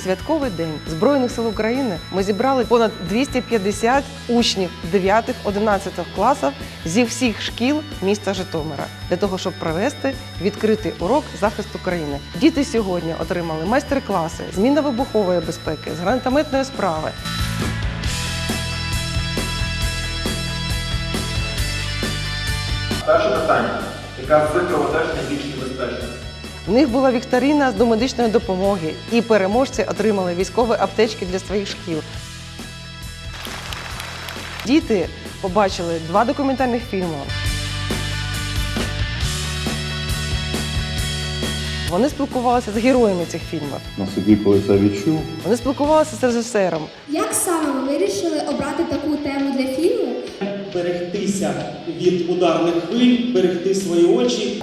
святковий день Збройних сил України ми зібрали понад 250 учнів 9-11 класів зі всіх шкіл міста Житомира для того, щоб провести відкритий урок захисту країни. Діти сьогодні отримали майстер-класи з мінно-вибухової безпеки, з гранатометної справи. Перше питання. Яка з кровотеж найбільш небезпечна? В них була вікторина з домедичної допомоги, і переможці отримали військові аптечки для своїх шкіл. Діти побачили два документальних фільми. Вони спілкувалися з героями цих фільмів. На собі, коли це відчув, Вони спілкувалися з режисером. Як саме ви вирішили обрати таку тему для фільму? берегтися від ударних хвиль, берегти свої очі.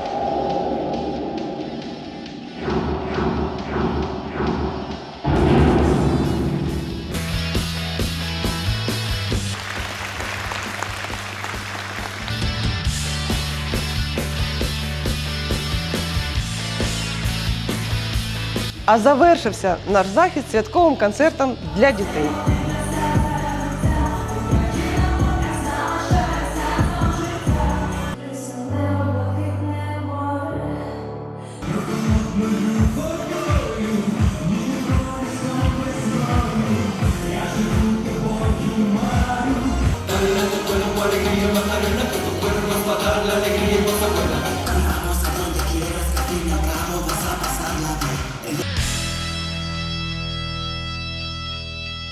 А завершився наш захід святковим концертом для дітей.